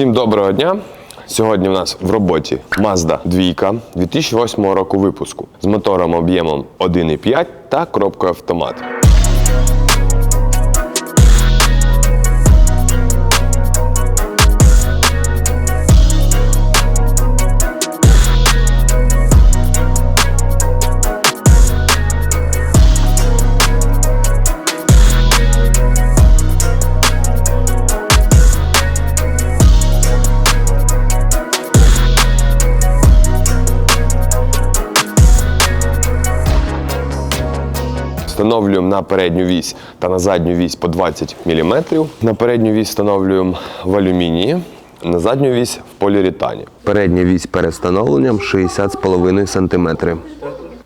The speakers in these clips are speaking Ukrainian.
Всім доброго дня! Сьогодні в нас в роботі Mazda 2 2008 року випуску з мотором об'ємом 1,5 та кропкою автомат. Встановлюємо на передню вісь та на задню вісь по 20 мм. На передню вісь встановлюємо в алюмінії, на задню вісь в поліуретані. Передня вісь перед встановленням 60,5 см.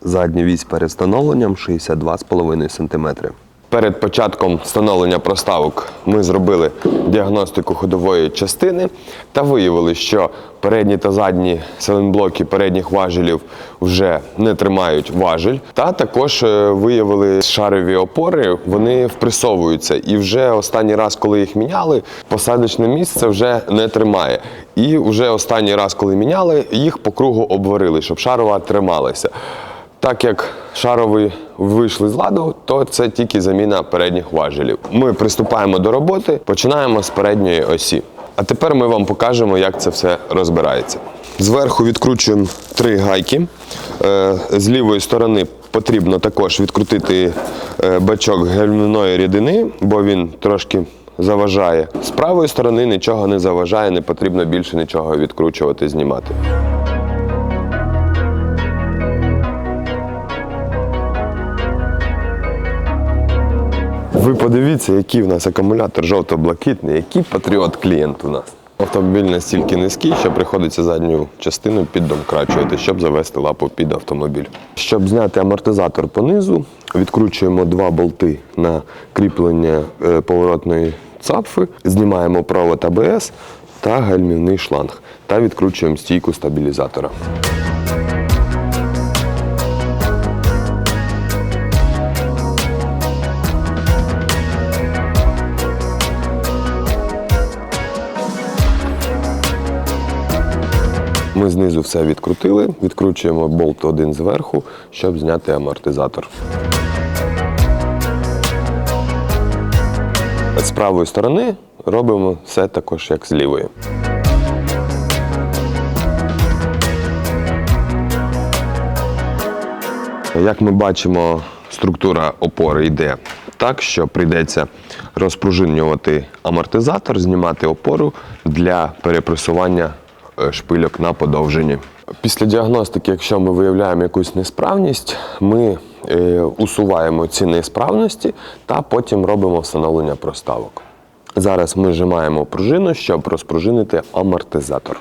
Задня вісь перед встановленням 62,5 см. Перед початком встановлення проставок ми зробили діагностику ходової частини та виявили, що передні та задні силінблоки передніх важелів вже не тримають важель. Та також е, виявили шарові опори, вони впресовуються. І вже останній раз, коли їх міняли, посадочне місце вже не тримає. І вже останній раз, коли міняли, їх по кругу обварили, щоб шарова трималася. Так як шарові вийшли з ладу, то це тільки заміна передніх важелів. Ми приступаємо до роботи, починаємо з передньої осі. А тепер ми вам покажемо, як це все розбирається. Зверху відкручуємо три гайки. Е, З лівої сторони потрібно також відкрутити е, бачок гальмівної рідини, бо він трошки заважає. З правої сторони нічого не заважає, не потрібно більше нічого відкручувати, знімати. Ви подивіться, який в нас акумулятор жовто-блакитний, який патріот клієнт у нас. Автомобіль настільки низький, що приходиться задню частину піддомкрачувати, щоб завести лапу під автомобіль. Щоб зняти амортизатор понизу, відкручуємо два болти на кріплення е, поворотної цапфи, знімаємо провод АБС та гальмівний шланг та відкручуємо стійку стабілізатора. Ми знизу все відкрутили, відкручуємо болт один зверху, щоб зняти амортизатор. З правої сторони робимо все також, як з лівої. Як ми бачимо, структура опори йде так, що прийдеться розпружинювати амортизатор, знімати опору для перепресування шпильок на подовженні. Після діагностики, якщо ми виявляємо якусь несправність, ми е, усуваємо ці несправності та потім робимо встановлення проставок. Зараз ми зжимаємо пружину, щоб розпружинити амортизатор.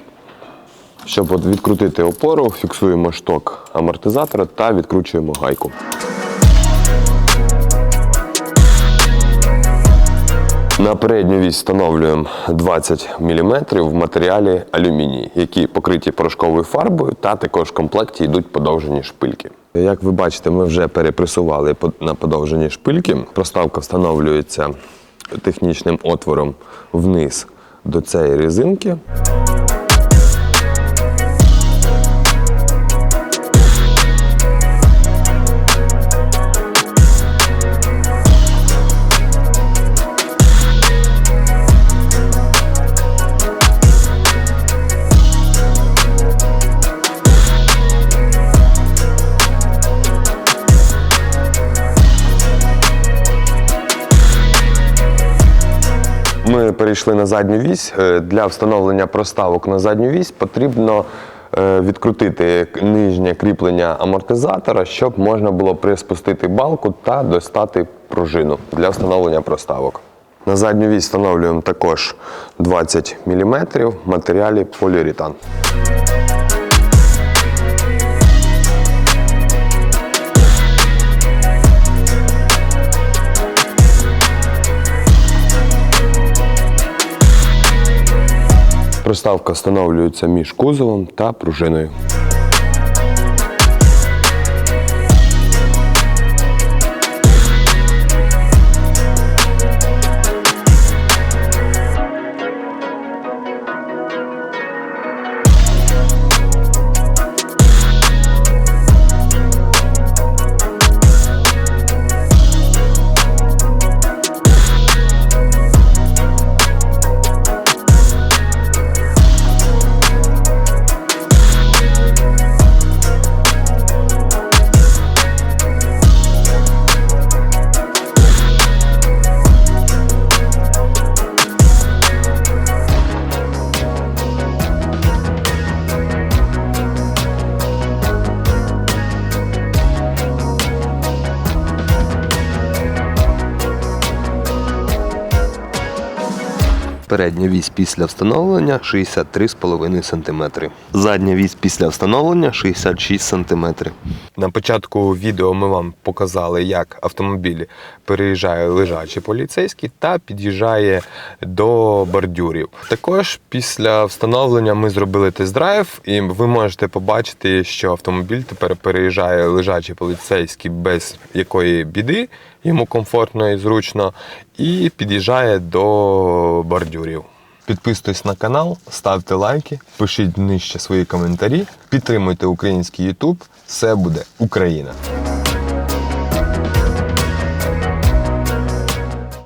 Щоб відкрутити опору, фіксуємо шток амортизатора та відкручуємо гайку. На передню вісь встановлюємо 20 мм в матеріалі алюміній, які покриті порошковою фарбою та також в комплекті йдуть подовжені шпильки. Як ви бачите, ми вже перепресували на подовжені шпильки. Проставка встановлюється технічним отвором вниз до цієї резинки. Ми перейшли на задню вісь. Е, Для встановлення проставок на задню вісь потрібно е, відкрутити нижнє кріплення амортизатора, щоб можна було приспустити балку та достати пружину для встановлення проставок. На задню вісь встановлюємо також 20 мм матеріалі поліуретан. Проставка встановлюється між кузовом та пружиною. Передня вісь після встановлення 63,5 см. Задня вісь після встановлення 66 см. На початку відео ми вам показали, як автомобіль переїжджає лежачий поліцейський та під'їжджає до бордюрів. Також після встановлення ми зробили тест-драйв, і ви можете побачити, що автомобіль тепер переїжджає лежачий поліцейський без якої біди, йому комфортно і зручно, і під'їжджає до бордюрів. Підписуйтесь на канал, ставте лайки, пишіть нижче свої коментарі, підтримуйте український YouTube. Все буде Україна!